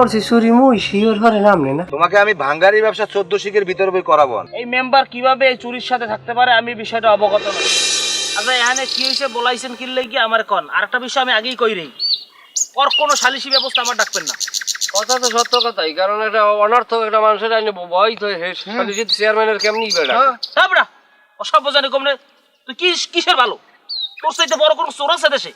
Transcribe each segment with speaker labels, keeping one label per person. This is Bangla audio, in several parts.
Speaker 1: করছি চুরি মুই শিওর হরে নামনে না।
Speaker 2: তোমাকে আমি ভাঙ্গারি ব্যবসা চোদ্দ শিখের ভিতর বই করাবো।
Speaker 3: এই মেম্বার কীভাবে এই চুরির সাথে থাকতে পারে আমি বিষয়টা অবগত নই। আচ্ছা এখানে কি হয়েছে বলাইছেন কিনলে কি আমার কন। আর একটা বিষয় আমি আগেই কই রই। ওর কোনো সালিসি ব্যবস্থা আমার ডাকবেন না।
Speaker 1: কথা তো সত্য কথাই কারণ এটা অনর্থ একটা মানুষের আইনে ভয় তো চেয়ারম্যানের কেমনি বেড়া।
Speaker 3: তারপরা অসভ্য জানি কমনে। তুই কি কিসের ভালো? তোর সাথে বড় কোনো চোর আছে দেশে?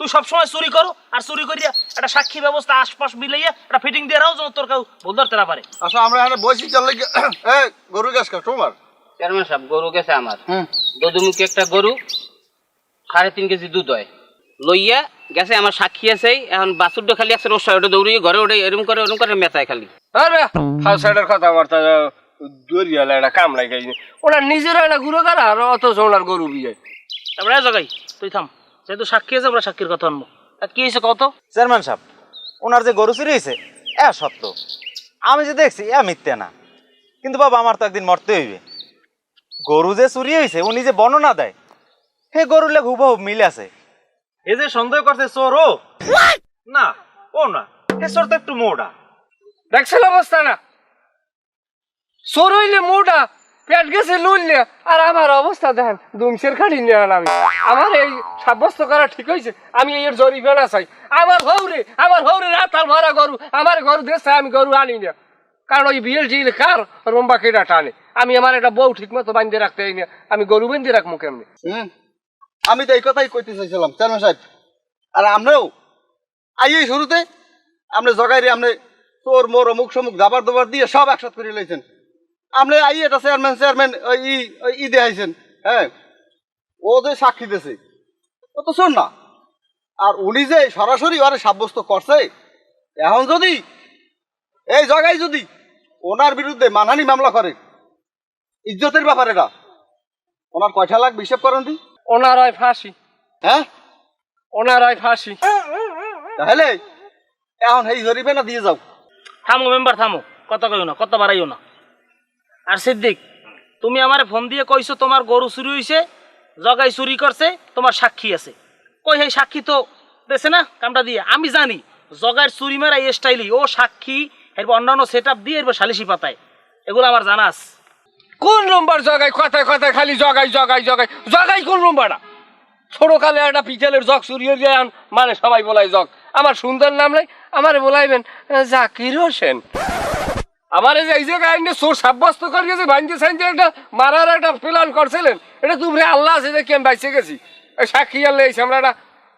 Speaker 3: তুই সবসময় চুরি করো আর চুরি করিয়া একটা সাক্ষী ব্যবস্থা আশপাশ মিলাইয়া একটা ফিটিং দিয়ে রাও যেন তোর কেউ ভুল ধরতে না পারে।
Speaker 2: আচ্ছা আমরা এখানে বসি চললে এই গরু গাছ তোমার?
Speaker 4: চেয়ারম্যান সাহেব গরু গেছে আমার। দদুমুখী একটা গরু সাড়ে তিন কেজি দুধ হয়। লইয়া গেছে আমার সাক্ষী আছে এখন বাছুরটা খালি আছে রোজ ওটা দৌড়িয়ে ঘরে ওটা এরম করে এরম করে মেতায় খালি।
Speaker 1: আরে ফার্স্ট সাইডের কথাবার্তা দরিয়ালে একটা কাম লাগাই ওনার নিজের একটা গুরু কারা আর অত ওনার গরু বিয়ে।
Speaker 3: তারপরে জগাই তুই থাম। যেহেতু সাক্ষী আছে আমরা সাক্ষীর কথা আনব। আর কি হয়েছে কত
Speaker 5: চেয়ারম্যান সাহেব ওনার যে গরু চুরি হয়েছে এ সত্য। আমি যে দেখছি এ মিথ্যে না। কিন্তু বাবা আমার তো একদিন মরতে হইবে। গরু যে চুরি হয়েছে উনি যে বর্ণনা দেয় হে গরুর লেখ হুবহুব মিলে আছে। এ যে সন্দেহ করছে চোর ও? না ও না। হে চোর তো একটু মোটা
Speaker 1: দেখছেন অবস্থা না? চোর হইলে মোটা পেট গেছে লুললে আর আমার অবস্থা দেখেন, দুমসের খাড়ি নিয়ে আমি। আমার এই সাব্যস্ত করা ঠিক হয়েছে, আমি এর জরিমানা চাই। আমার হৌরে আমার হৌরে রাতাল ভরা গরু, আমার গরু দেশে আমি গরু আনি না। কারণ ওই বিয়েল টিল কার? রম্বা কেটা টানে। আমি আমার একটা বউ ঠিক মতো বাঁধতে রাখতে না, আমি গরু বেঁধে রাখব কেমনি?
Speaker 2: আমি তো এই কথাই কইতে চাইছিলাম, চেয়ারম্যান সাহেব। আর আমরাও, আই শুরুতে আপনি জগাই রে আপনি তোর, মোর অমুক সমুক দাবার দাবার দিয়ে সব একসাথ করে লইছেন। আপনি আই এটা চেয়ারম্যান চেয়ারম্যান ওই ই ই দেখাইছেন হ্যাঁ? ও যে সাক্ষী দিছে ও তো শোন না আর উনি যে সরাসরি ওরে সাব্যস্ত করছে এখন যদি এই জায়গায় যদি ওনার বিরুদ্ধে মানহানি মামলা করে ইজ্জতের ব্যাপার এটা ওনার কয়টা লাখ হিসেব করেন দি?
Speaker 1: ওনার হয় ফাঁসি।
Speaker 2: হ্যাঁ?
Speaker 1: ওনার হয় ফাঁসি।
Speaker 2: তাহলে এখন এই জরিবে না দিয়ে যাও।
Speaker 3: থামো মেম্বার থামো। কথা কইও না কথা বাড়াইও না। আর সিদ্দিক তুমি আমারে ফোন দিয়ে কইছো তোমার গরু চুরি হইছে জগাই চুরি করছে তোমার সাক্ষী আছে। কই সেই সাক্ষী তো দেছে না কামটা দিয়ে? আমি জানি জগার চুরি মারা এই স্টাইলই ও সাক্ষী এরপর অন্যান্য সেট আপ দিয়ে এরপর সালিশি পাতায়। এগুলো আমার জানাস
Speaker 1: কোন নম্বর জগাই? কথায় কথায় খালি জগাই জগাই জগাই। জগাই কোন নম্বরটা ছোটকালে একটা পিতলের জগ চুরি হয়ে আন, মানে সবাই বলাই জগ। আমার সুন্দর নাম নাই আমার বলাইবেন জাকির হোসেন। আমার এই যে আইনে চোর সাব্যস্ত করিয়ে যে ভাইনতে সাইনতে একটা মারার একটা প্ল্যান করছিলেন, এটা তুমি আল্লাহ আছে দেখি আমি বাইসে গেছি। সাক্ষী আল্লাহ এই আমরা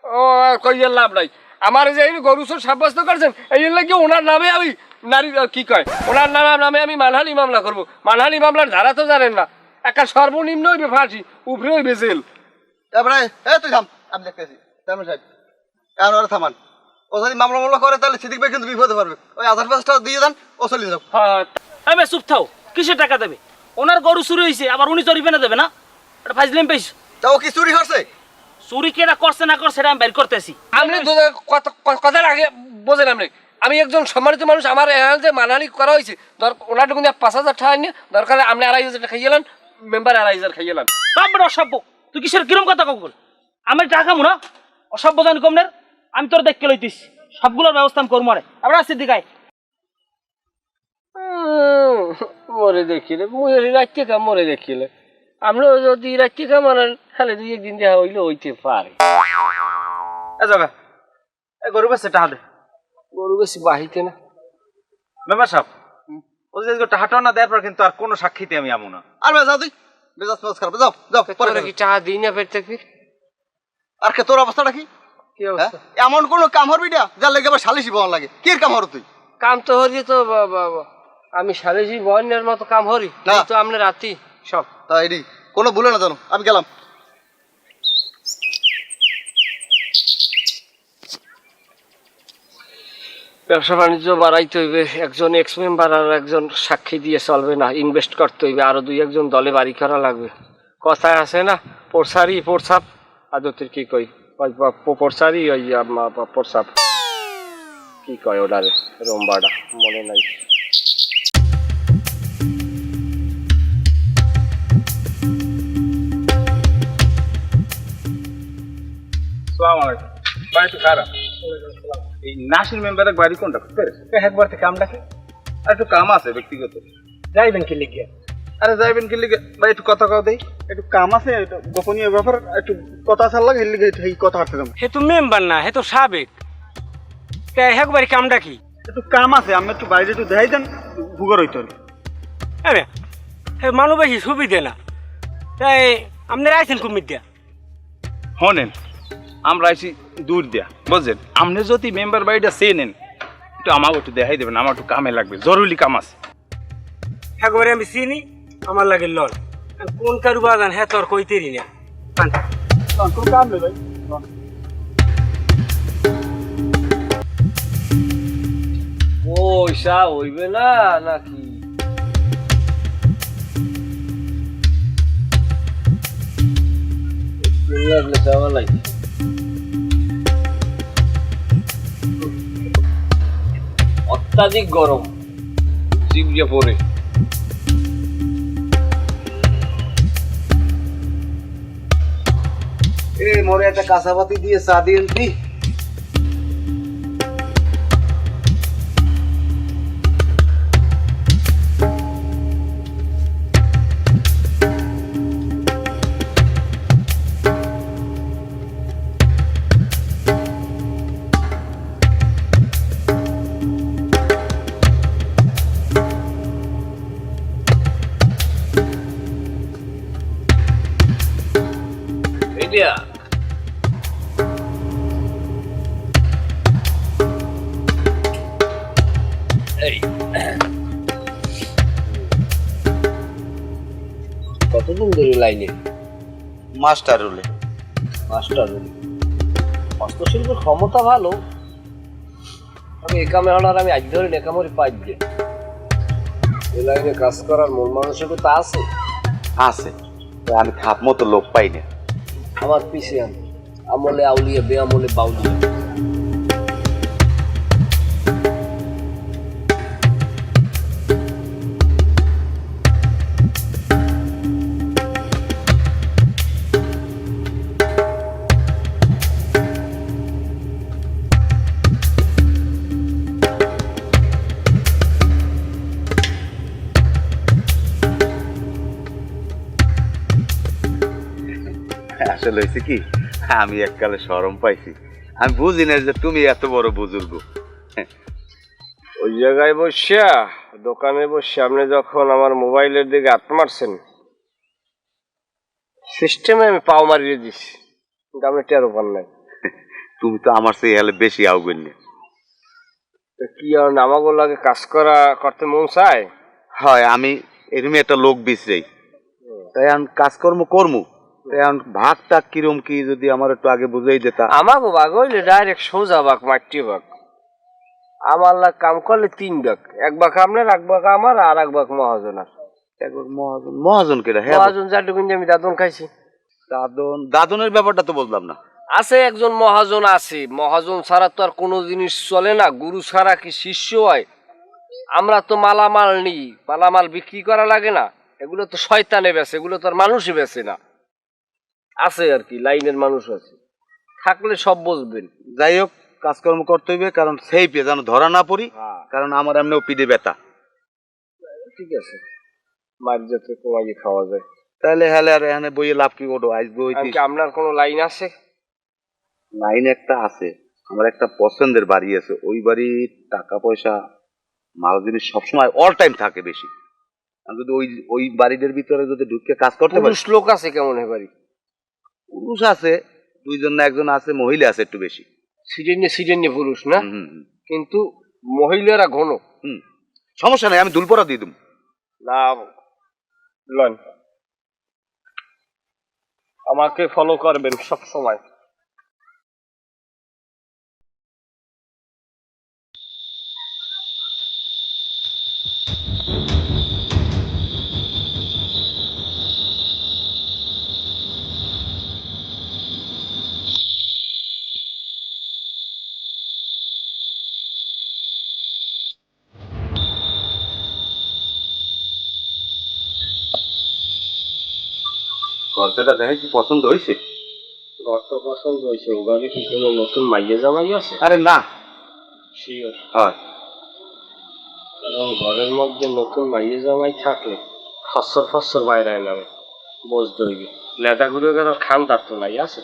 Speaker 1: ও কইয়ের লাভ নাই। আমার যে এই গরু চোর সাব্যস্ত করছেন, এই লাগে ওনার নামে আমি নারী কি কয়? ওনার নামে নামে আমি মানহানি মামলা করব। মানহানি মামলার ধারা তো জানেন না। একটা সর্বনিম্ন হইবে ফাঁসি, উপরে হইবে জেল।
Speaker 2: তারপরে এ তুই থাম, আমি দেখতেছি। থামান। ও যদি মামলা মামলা করে তাহলে সিদ্দিক ভাই কিন্তু বিপদে পারবে ওই আধার পাঁচটা দিয়ে দেন ও চলে যাও
Speaker 1: হ্যাঁ
Speaker 3: আমি চুপ থাও। কিসের টাকা দেবে? ওনার গরু চুরি হয়েছে আবার উনি চরিবে না দেবে না? এটা ফাইজলাম পাইছো
Speaker 2: তা ও কি চুরি করছে?
Speaker 3: চুরি কেটা করছে না করছে আমি বের করতেছি।
Speaker 1: আপনি কথা- কথার আগে বোঝেন আপনি আমি একজন সম্মানিত মানুষ আমার এখানে যে মানহানি করা হয়েছে ওনার কিন্তু পাঁচ হাজার টাকা নিয়ে দরকার আপনি আড়াই হাজার খাইয়ে এলেন মেম্বার আড়াই হাজার খাইয়ে এলেন
Speaker 3: অসভ্য। তুই কিসের কিরম কথা কখন আমি টাকা খামু না? অসভ্য জানি কমনের আমি তোর দেখকে লইতিস সবগুলোর ব্যবস্থা আমি করব আরে। আবার আসছি দিকায়
Speaker 1: মরে দেখিলে। মরে রাখতে কাম মরে দেখিলে। আমরা যদি রাখতে কাম আনেন তাহলে দুই একদিন দেখা হইলে হইতে পারে।
Speaker 5: এ জগা এ গরু বেছে টাহা দে।
Speaker 1: গরু বেশি বাহিতে না।
Speaker 5: মেম্বার সাহেব ও যে টাহাটা না দেওয়ার পর কিন্তু আর কোনো সাক্ষীতে আমি আমু না।
Speaker 2: আর যাও তুই মেজাজ খারাপ যাও যাও পরে
Speaker 1: কি টাকা দিই না পেট
Speaker 2: আর কে তোর অবস্থাটা কি? এমন কোন কাম হরবি না যার লেগে আবার সালিশি বহন লাগে। কি কাম হর তুই?
Speaker 1: কাম তো হরি তো। আমি সারেজি বন্যের মতো কাম হরি
Speaker 2: না।
Speaker 1: তো আমরা রাতি সব।
Speaker 2: তাই রে কোনো ভুলে না জানো আমি গেলাম।
Speaker 1: ব্যবসা বাণিজ্য বাড়াইতে হইবে একজন এক্স মেম্বার আর একজন সাক্ষী দিয়ে চলবে না ইনভেস্ট করতে হইবে আরও দুই একজন দলে বাড়ি করা লাগবে। কথায় আছে না পোরসারি পোরসাপ আদতের কি কই? ওই প- প- পোরসারি ওই আম- প- পোরসাপ কি কয় ওটারে রোমবাড়া মনে নাই
Speaker 5: সালাম আলাইকুম বাড়িতে খারাপ এই নাসির মেম্বারের বাড়ি কোনটা বুঝতে পেরেছ
Speaker 6: একবার থেকে আমটাকে
Speaker 5: আর একটু কাম আছে ব্যক্তিগত
Speaker 6: যাইবেন কি লিখিয়া
Speaker 5: আরে যাইবেন কি লিগে? ভাই একটু কথা কও দেই।
Speaker 2: একটু কাম আছে একটু গোপনীয় ব্যাপার একটু কথা আসার লাগে লিগে এই কথা আসছিলাম
Speaker 6: হে তো মেম্বার না হে তো সাবেক। তা একবার কামটা কি?
Speaker 2: একটু কাম আছে আমি একটু বাইরে একটু দেখাই দেন ভুগর হইতো
Speaker 6: হ্যাঁ হে মানুষ বেশি সুবিধে না? তাই আপনারা আইছেন কুমির দিয়া
Speaker 5: হনেন আমরা আইছি দূর দিয়া বুঝছেন? আপনি যদি মেম্বার বাড়িটা চেনেন। একটু আমাকে একটু দেখাই দেবেন আমার একটু কামে লাগবে জরুরি কাম আছে।
Speaker 6: একবারে আমি চিনি। আমার লাগে লল। কোন কারু বাগান হ্যাঁ তোর কইতেরি না।
Speaker 2: কাম নেই
Speaker 1: পয়সা হইবে না, নাকি? যাওয়া লাগে অত্যাধিক গরম। জিভে পড়ে।
Speaker 2: মোরে একটা কাঁচাপাতি দিয়ে চা দিয়েন
Speaker 7: মাস্টার রুলে।
Speaker 1: মাস্টার হস্তশিল্পের ক্ষমতা ভালো আমি একামে হওয়ার আমি আজ ধরে একামরি পাই যে। এ লাইনে কাজ করার মন মানসিকতা আছে?
Speaker 7: আছে। তো আমি খাপ মতো লোক পাই না।
Speaker 1: আমার পিছিয়ে আমি। আমলে আউলিয়া বে আমলে বাউলিয়া।
Speaker 7: আসলে হয়েছে কি? আমি এককালে শরম পাইছি। আমি বুঝি না যে তুমি এত বড় বুজুর্গ।
Speaker 1: ওই জায়গায় বসিয়া দোকানে বসে আপনি যখন আমার মোবাইলের দিকে হাত মারছেন সিস্টেমে আমি পাও মারিয়ে দিছি কিন্তু আপনি টেরো পান নাই।
Speaker 7: তুমি তো আমার সেই হেলে বেশি আউবেন না।
Speaker 1: কি আর আমাগো লাগে কাজ করা করতে মন চায়?
Speaker 7: হয় আমি এরকম একটা লোক বিশ্রাই তাই আমি কাজকর্ম করমু। তাই এখন ভাগ টাক কিরম কি যদি আমার একটু আগে বুঝাই দিতা?
Speaker 1: হইলে ডাইরেক্ট সোজা মাটি আমার লাগ কাম করলে তিন এক আপনার এক আমার আর এক মহাজনের।
Speaker 7: একবার মহাজন মহাজন কেটা হ্যাঁ
Speaker 1: মহাজন যাটুকুন আমি দাদন খাইছি।
Speaker 7: দাদন দাদনের ব্যাপারটা তো বললাম না।
Speaker 1: আছে একজন মহাজন আছে। মহাজন ছাড়া তো আর কোনো জিনিস চলে না। গুরু ছাড়া কি শিষ্য হয়? আমরা তো মালামাল নিই। মালামাল বিক্রি করা লাগে না। এগুলো তো শয়তানে বেছে এগুলো তো আর মানুষই বেছে না। আছে আর কি লাইনের মানুষ আছে। থাকলে সব বুঝবেন।
Speaker 7: যাই হোক কাজকর্ম করতে হইবে কারণ সেই পে যেন ধরা না পড়ি
Speaker 1: হ্যাঁ।
Speaker 7: কারণ আমার এমনিও পিঠে ব্যথা।
Speaker 1: ঠিক আছে। মার যাতে কমাই খাওয়া যায়।
Speaker 7: তাহলে হ্যালে আর এখানে বইয়ে লাভ কি ওঠো আজ বই
Speaker 1: আর কি? আপনার কোনো লাইন আছে?
Speaker 7: লাইন একটা আছে। আমার একটা পছন্দের বাড়ি আছে। ওই বাড়ির টাকা পয়সা মাল জিনিস সবসময় অল টাইম থাকে বেশি। যদি ওই ওই বাড়িদের ভিতরে যদি ঢুকে কাজ করতে পারি?
Speaker 1: পুরুষ লোক আছে কেমন এবারই
Speaker 7: পুরুষ আছে দুইজন না একজন আছে মহিলা আছে একটু বেশি।
Speaker 1: সিডেন্যে সিডেন্যে পুরুষ না?
Speaker 7: হুম, হুম, হুম,
Speaker 1: কিন্তু মহিলারা ঘন।
Speaker 7: হুম। সমস্যা নাই আমি দুলপরা দিয়ে দেবো।
Speaker 1: না লন। আমাকে ফলো করবেন সব সময়
Speaker 7: গল্পটা দেখে কি পছন্দ হয়েছে?
Speaker 1: গত পছন্দ হয়েছে ওখানে কি কোনো নতুন মাইয়ে জামাই আছে?
Speaker 7: আরে না।
Speaker 1: শিওর
Speaker 8: হয়।
Speaker 1: কারণ ঘরের মধ্যে নতুন মাইয়ে জামাই থাকলে ফসর ফসর বাইরে নামে বোঝ দইবে গেল খান তার তো নাই আছে?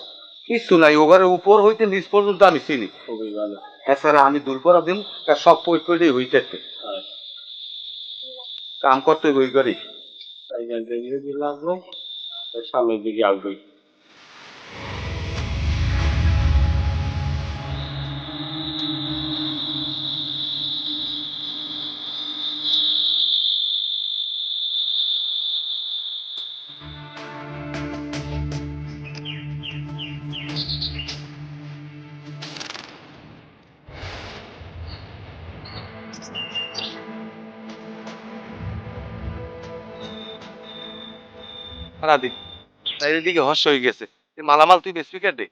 Speaker 8: কিছু নাই ওগারে উপর হইতে নিচ পর্যন্ত আমি চিনি।
Speaker 1: খুবই ভালো।
Speaker 8: হ্যাঁ স্যার আমি দূর করা দিন তার সব পই করে হইতেছে।
Speaker 1: হয়।
Speaker 8: কাম করতে হই করি
Speaker 1: তাই লাগল সামনের দিকে আসবেই
Speaker 8: সারাদিন তাই এদিকে হর্ষ হয়ে গেছে। মালামাল তুই বেসবি কে দে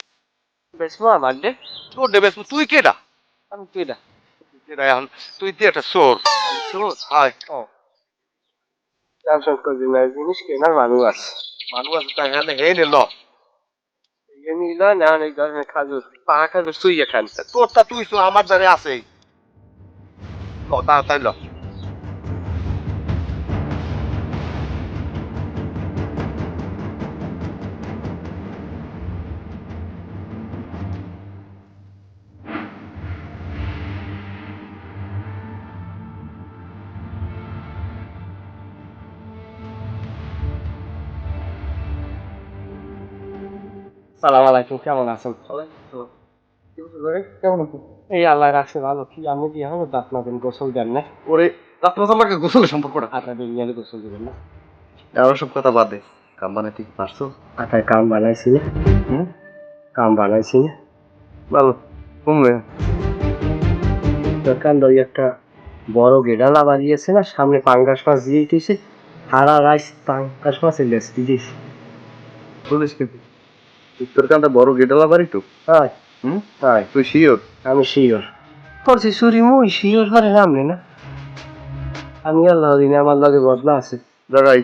Speaker 1: বেশমা আমার দে
Speaker 8: তোর দে বেসবি তুই কেডা?
Speaker 1: আমি তুই না
Speaker 8: কেডা এখন? তুই দিয়ে একটা চোর। চোর? হায়
Speaker 1: না জিনিস কেনার মানুষ আছে।
Speaker 8: মানুষ আছে তাই এখানে হে নিল
Speaker 1: এমনি না অনেক ধরনের খাজুর পাকা খাজুর সুইয়ে খান।
Speaker 8: তোরটা তুই তো আমার দ্বারে আছে তাড়াতাড়ি ল।
Speaker 1: সালাম আলাইকুম কেমন আছেন? কেমন এই আল্লাহ রাখছে ভালো। কি আমি কি এখন দাঁত মাবেন গোসল দেন না?
Speaker 8: ওরে আপনার আমাকে গোসলের সম্পর্কটা
Speaker 1: আপনাদের নিয়ে গোসল দেবেন না।
Speaker 8: এমন সব কথা বাদ দে। কাম বানাতে পারছ?
Speaker 1: আটায় কাম বানাইছি হুম? কাম বানাইছি ভালো কমবে। দোকান ওই একটা বড় গেডালা বাড়িয়েছে না সামনে পাঙ্গাস মাছ দিয়ে দিয়েছে। হারা রাইস পাঙ্গাস লেস দিয়েছে।
Speaker 8: বলিস কিন্তু তোর কানটা বড় গেটলা বাড়ি তো?
Speaker 1: হয়
Speaker 8: হুম?
Speaker 1: হয়
Speaker 8: তুই শিওর?
Speaker 1: আমি শিওর। করছি মুই শিওর করে নামলে না। আমি আল্লাহ দিনে আমার লগে বদলা আছে।
Speaker 8: দাঁড়াই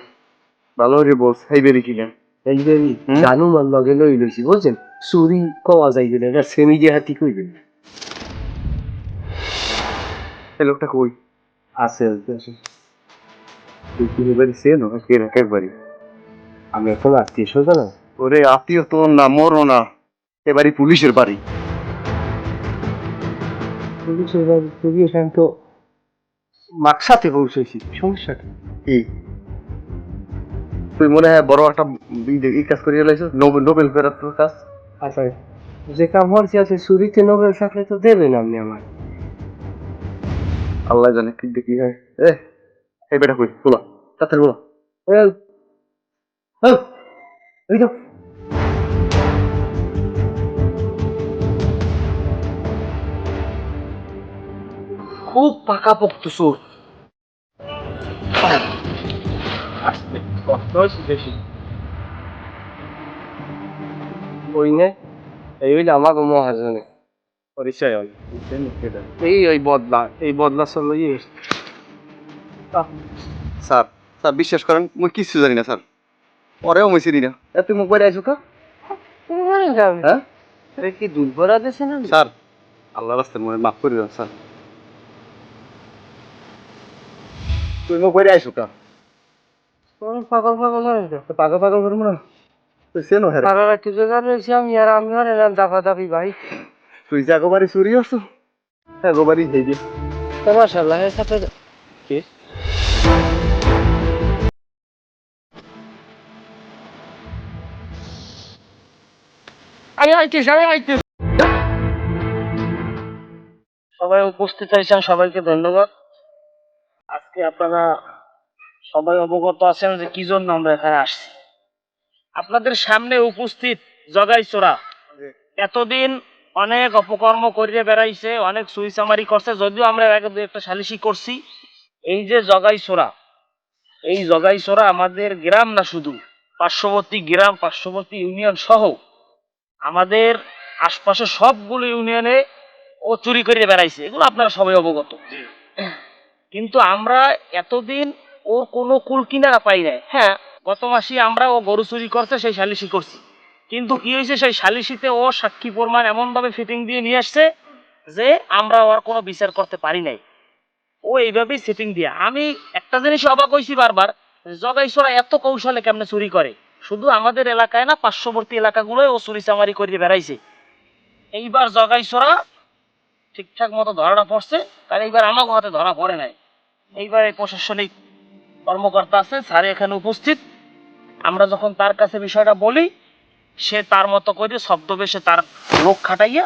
Speaker 8: ভালো রে বস এই বেরি কিনেন
Speaker 1: এই যে জানু মার লগে লই লইছি বুঝছেন? চুরি কওয়া না এটা সেমি দিয়ে হাতি কইবেন
Speaker 8: এই লোকটা কই?
Speaker 1: আছে আছে।
Speaker 8: তুই কি বাড়ি সে না কে
Speaker 1: আমি এখন আত্মীয় স্বজন। না
Speaker 8: ওরে আত্মীয় তোর না মরো না এ বাড়ি পুলিশের বাড়ি
Speaker 1: পুলিশের বাড়ি থেকে এখানে তো মাকসাতে পৌঁছেছি সমস্যা কি
Speaker 8: তুই মনে হয় বড় একটা ই- ই কাজ করিয়ে লাইছো নোবেল কাজ
Speaker 1: আচ্ছা যে কাম হচ্ছে আছে চুরিতে নোবেল থাকলে তো দেবেন আপনি আমার
Speaker 8: আল্লাহ জানে কি দেখি হয় এ এই বেটা কই বলা তাড়াতাড়ি বলা
Speaker 1: এই, এই, খুব পাকা। পোক্ত চোর কষ্ট ওই নে? এই হইলে আমার মহাজনে। পরিচয় হল। এই ওই বদলা এই বদলা চলো
Speaker 8: স্যার স্যার বিশ্বাস করেন মুই কিছু জানি না স্যার। পরেও মুই চিনি না। এ তুই মুখ বাইরে আইসো কা হ্যাঁ?
Speaker 1: কি দুধ ভরা দিছে না
Speaker 8: স্যার আল্লাহ রাস্তায় মনে মাফ করে দেন স্যার। তুই মুখ বাইরে আইসো কা
Speaker 1: পাগল পাগল পাগল পাগল করব না
Speaker 8: তুই
Speaker 1: আমি আর আমি আর এলাম দাফা দাফি ভাই
Speaker 8: তুই যে চুরি হ্যাঁ
Speaker 1: সাথে কি? আমি সবাই উপস্থিত হয়েছেন সবাইকে ধন্যবাদ। আজকে আপনারা সবাই অবগত আছেন যে কি জন্য আমরা এখানে আসছি। আপনাদের সামনে উপস্থিত জগাই চোরা। এতদিন অনেক অপকর্ম করিয়ে বেড়াইছে অনেক সুইচামারি করছে যদিও আমরা আগে দু একটা সালিশি করছি। এই যে জগাই চোরা এই জগাই চোরা আমাদের গ্রাম না শুধু পার্শ্ববর্তী গ্রাম পার্শ্ববর্তী ইউনিয়ন সহ আমাদের আশপাশে সবগুলো ইউনিয়নে ও চুরি করে বেড়াইছে। এগুলো আপনারা সবাই অবগত। কিন্তু আমরা এতদিন ওর কোনো কুল কিনারা পাই নাই। হ্যাঁ গত মাসে আমরা ও গরু চুরি করছে, সেই সালিশি করছি। কিন্তু কি হয়েছে, সেই সালিশিতে ও সাক্ষী প্রমাণ এমন ভাবে ফিটিং দিয়ে নিয়ে আসছে
Speaker 3: যে আমরা ওর কোনো বিচার করতে পারি নাই। ও এইভাবেই সেটিং দিয়া। আমি একটা জিনিস অবাক হয়েছি বারবার জগাইছড়া এত কৌশলে কেমনে চুরি করে? শুধু আমাদের এলাকায় না, পার্শ্ববর্তী এলাকাগুলোয় ও চুরি চামারি করে বেড়াইছে। এইবার জগাইছড়া ঠিকঠাক মতো ধরাটা পড়ছে তার এইবার আমাকে হাতে ধরা পড়ে নাই। এইবার এই প্রশাসনিক কর্মকর্তা আছে স্যার এখানে উপস্থিত। আমরা যখন তার কাছে বিষয়টা বলি সে তার মতো করে ছদ্মবেশে তার লোক খাটাইয়া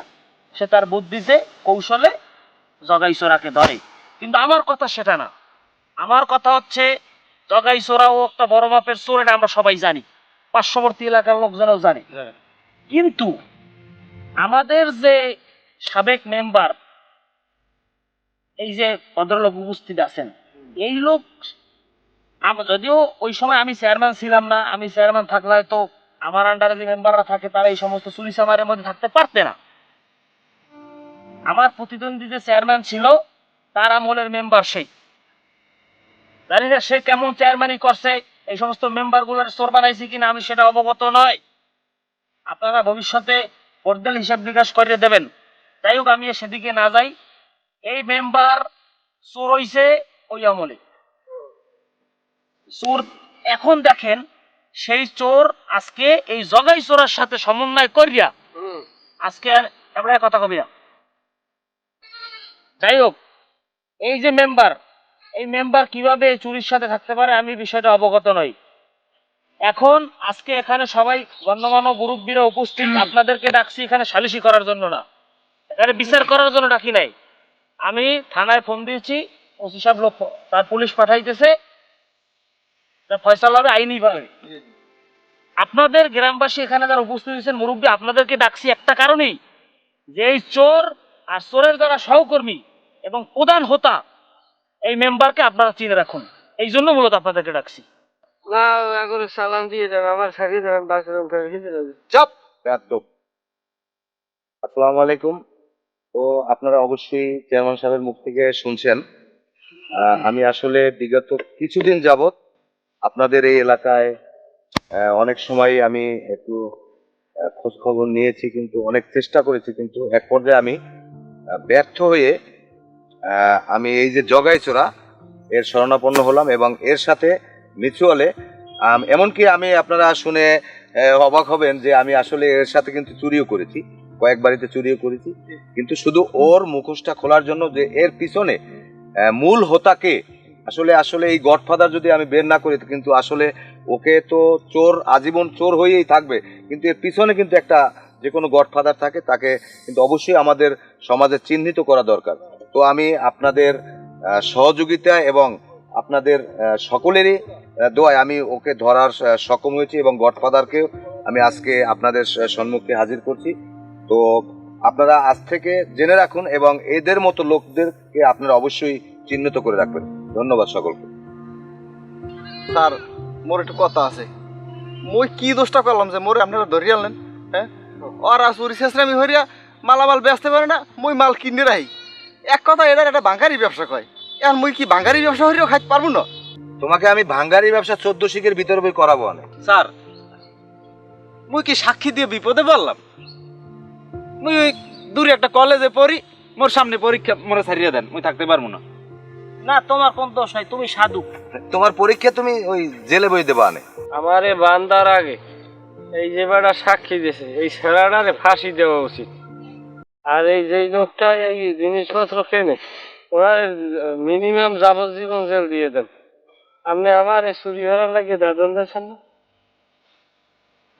Speaker 3: সে তার বুদ্ধিতে কৌশলে জগাইছড়াকে ধরে। কিন্তু আমার কথা সেটা না। আমার কথা হচ্ছে জগাইছড়া ও একটা বড় মাপের চোর এটা আমরা সবাই জানি। পার্শ্ববর্তী এলাকার লোকজনও জানে। কিন্তু আমাদের যে সাবেক মেম্বার এই যে ভদ্রলোক উপস্থিত আছেন, এই লোক যদিও ওই সময় আমি চেয়ারম্যান ছিলাম না, আমি চেয়ারম্যান থাকলে হয়তো আমার আন্ডারে যে মেম্বাররা থাকে তারা এই সমস্ত চুরি চামারের মধ্যে থাকতে পারতে না। আমার প্রতিদ্বন্দ্বী যে চেয়ারম্যান ছিল, তার আমলের মেম্বার সেই। জানি না সে কেমন চেয়ারম্যানই করছে, এই সমস্ত মেম্বারগুলোর চোর বানাইছে কিনা আমি সেটা অবগত নয়। আপনারা ভবিষ্যতে পর্দাল হিসাব বিকাশ করে দেবেন। যাই হোক, আমি সেদিকে না যাই। এই মেম্বার চোর হইছে ওই আমলে চোর এখন দেখেন সেই চোর আজকে এই জগাই চোরের সাথে সমন্বয় করিয়া আজকে আমরা কথা কবি না। যাই হোক এই যে মেম্বার এই মেম্বার কীভাবে চুরির সাথে থাকতে পারে আমি বিষয়টা অবগত নই। এখন আজকে এখানে সবাই গণ্যমান্য মুরব্বীরা উপস্থিত আপনাদেরকে ডাকছি এখানে সালিশি করার জন্য না। এখানে বিচার করার জন্য ডাকি নাই। আমি থানায় ফোন দিয়েছি ওসি সাহেব লোক তার পুলিশ পাঠাইতেছে। তা ফয়সালা হবে আইনি ভাবে। আপনাদের গ্রামবাসী এখানে যারা উপস্থিত হয়েছেন মুরব্বী আপনাদেরকে ডাকছি একটা কারণেই। যে এই চোর আর চোরের যারা সহকর্মী এবং প্রধান হোতা এই মেম্বারকে আপনারা চিনে রাখুন। এই জন্য মূলত আপনাদেরকে ডাকছি।
Speaker 1: না এখন সালাম দিয়ে যাবে আমার
Speaker 2: চাপ!
Speaker 7: আসসালামু আলাইকুম। তো আপনারা অবশ্যই চেয়ারম্যান সাহেবের মুখ থেকে শুনছেন। আমি আসলে বিগত কিছুদিন যাবৎ আপনাদের এই এলাকায় অনেক সময় আমি একটু খোঁজ খবর নিয়েছি কিন্তু অনেক চেষ্টা করেছি কিন্তু এক পর্যায়ে আমি ব্যর্থ হয়ে আমি এই যে জগাইচোরা, এর শরণাপন্ন হলাম এবং এর সাথে মিচুয়ালে এমনকি আমি আপনারা শুনে অবাক হবেন যে আমি আসলে এর সাথে কিন্তু চুরিও করেছি। কয়েক বাড়িতে চুরিও করেছি। কিন্তু শুধু ওর মুখোশটা খোলার জন্য যে এর পিছনে মূল হোতাকে আসলে আসলে এই গডফাদার যদি আমি বের না করি, কিন্তু আসলে ওকে তো চোর, আজীবন চোর হয়েই থাকবে। কিন্তু এর পিছনে কিন্তু একটা যে কোনো গডফাদার থাকে, তাকে কিন্তু অবশ্যই আমাদের সমাজে চিহ্নিত করা দরকার। তো আমি আপনাদের সহযোগিতা এবং আপনাদের সকলেরই দোয়ায় আমি ওকে ধরার সক্ষম হয়েছি এবং গডফাদারকেও আমি আজকে আপনাদের সম্মুখে হাজির করছি। তো আপনারা আজ থেকে জেনে রাখুন এবং এদের মতো লোকদেরকে আপনারা অবশ্যই চিহ্নিত করে রাখবেন। ধন্যবাদ সকলকে।
Speaker 2: স্যার মোর একটু কথা আছে। মই কি দোষটা করলাম যে মোরে আপনারা ধরিয়ে আনলেন হ্যাঁ? ওরা চুরি শেষরামি হরিয়া মালামাল বেচতে পারে না মই মাল কিনে রাখি। এক কথা এটার একটা বাঙ্গারি ব্যবসা কয়। এখন মই কি বাঙ্গারি ব্যবসা হরিয়াও খাইতে পারব না?
Speaker 7: তোমাকে আমি ভাঙ্গারি ব্যবসা চোদ্দ শিখের ভিতরে বই করাবো অনেক।
Speaker 5: স্যার মুই কি সাক্ষী দিয়ে বিপদে পড়লাম? মুই ওই দূরে একটা কলেজে পড়ি মোর সামনে পরীক্ষা মোরে ছাড়িয়ে দেন মুই থাকতে পারব না।
Speaker 3: না তোমার কোন দোষ নাই তুমি সাধু।
Speaker 7: তোমার পরীক্ষা তুমি ওই জেলে বই দেবা আনে
Speaker 1: আমারে বান্দার আগে এই যে বেটা সাক্ষী দিয়েছে এই ছেলেটারে ফাঁসি দেওয়া উচিত। আর এই যে লোকটা এই জিনিসপত্র কেনে ওনার মিনিমাম যাবজ্জীবন জেল দিয়ে দেন। আপনি আমার এই চুরি ভরা লাগিয়ে দাদন দিয়েছেন না?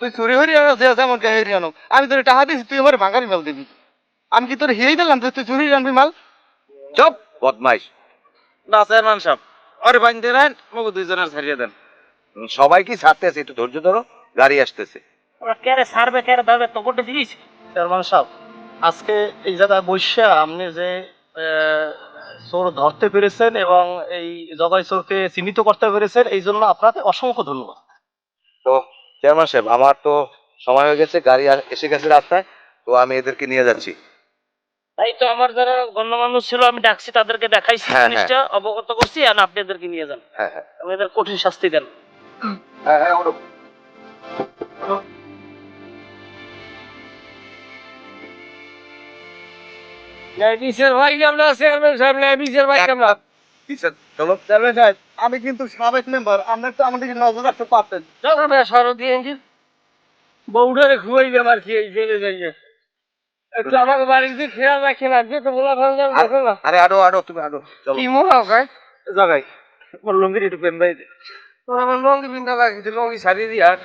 Speaker 2: তুই চুরি হরিয়া যে যেমন কে হরিয়া আনো আমি তোর টাকা দিয়েছি তুই আমার বাঙ্গারি মাল দিবি। আমি কি তোর হিয়েই দিলাম যে তুই চুরি আনবি মাল?
Speaker 7: চপ বদমাইশ।
Speaker 5: না চেয়ারম্যান সাহেব আরে বাইন্দে রান মগু দুইজনের ছাড়িয়ে দেন।
Speaker 7: সবাই কি ছাড়তেছে? একটু ধৈর্য ধরো গাড়ি আসতেছে।
Speaker 3: ওরা কেরে সারবে কেরে ধরবে তো গোটে জিনিস
Speaker 2: চেয়ারম্যান সাহেব আজকে এই জায়গায় বৈশা আপনি যে চোর ধরতে পেরেছেন এবং এই জগাই চোরকে চিহ্নিত করতে পেরেছেন এই জন্য আপনাকে অসংখ্য ধন্যবাদ।
Speaker 7: তো চেয়ারম্যান সাহেব আমার তো সময় হয়ে গেছে গাড়ি আর- এসে গেছে রাস্তায় তো আমি এদেরকে নিয়ে যাচ্ছি।
Speaker 3: তাই তো আমার যারা গণ্যমান্য ছিল আমি ডাকছি তাদেরকে দেখাইছি
Speaker 7: হ্যাঁ,
Speaker 3: জিনিসটা অবগত করছি আর আপনি এদেরকে নিয়ে যান।
Speaker 7: হ্যাঁ হ্যাঁ।
Speaker 3: এদের কঠিন শাস্তি দেন।
Speaker 7: হ্যাঁ হ্যাঁ
Speaker 1: ভাই কেমন চেয়ারম্যান সাহেব ন্যায়াধীশের ভাই কেমন
Speaker 7: চলো।
Speaker 2: চেয়ারম্যান সাহেব আমি কিন্তু সাবেক মেম্বার আপনার তো আমাদের নজর রাখতে পারতেন।
Speaker 1: চলো না সরদি ইঞ্জিন বউডারে খুবই আমার কি এই জেলে যাইয়ে। একটু আমাকে বাড়িতে খেয়াল রাখেন আর যে তো বলা ভালো যাবে না।
Speaker 7: আরে আরও আরও তুমি আরও চলো।
Speaker 1: কি মনে হয়
Speaker 5: জগাই। মোর একটু পেন ভাই।
Speaker 1: তোর আমার লঙ্গি পিন্তা লাগিয়েছে লঙ্গি সারিয়ে দিয়ে আর।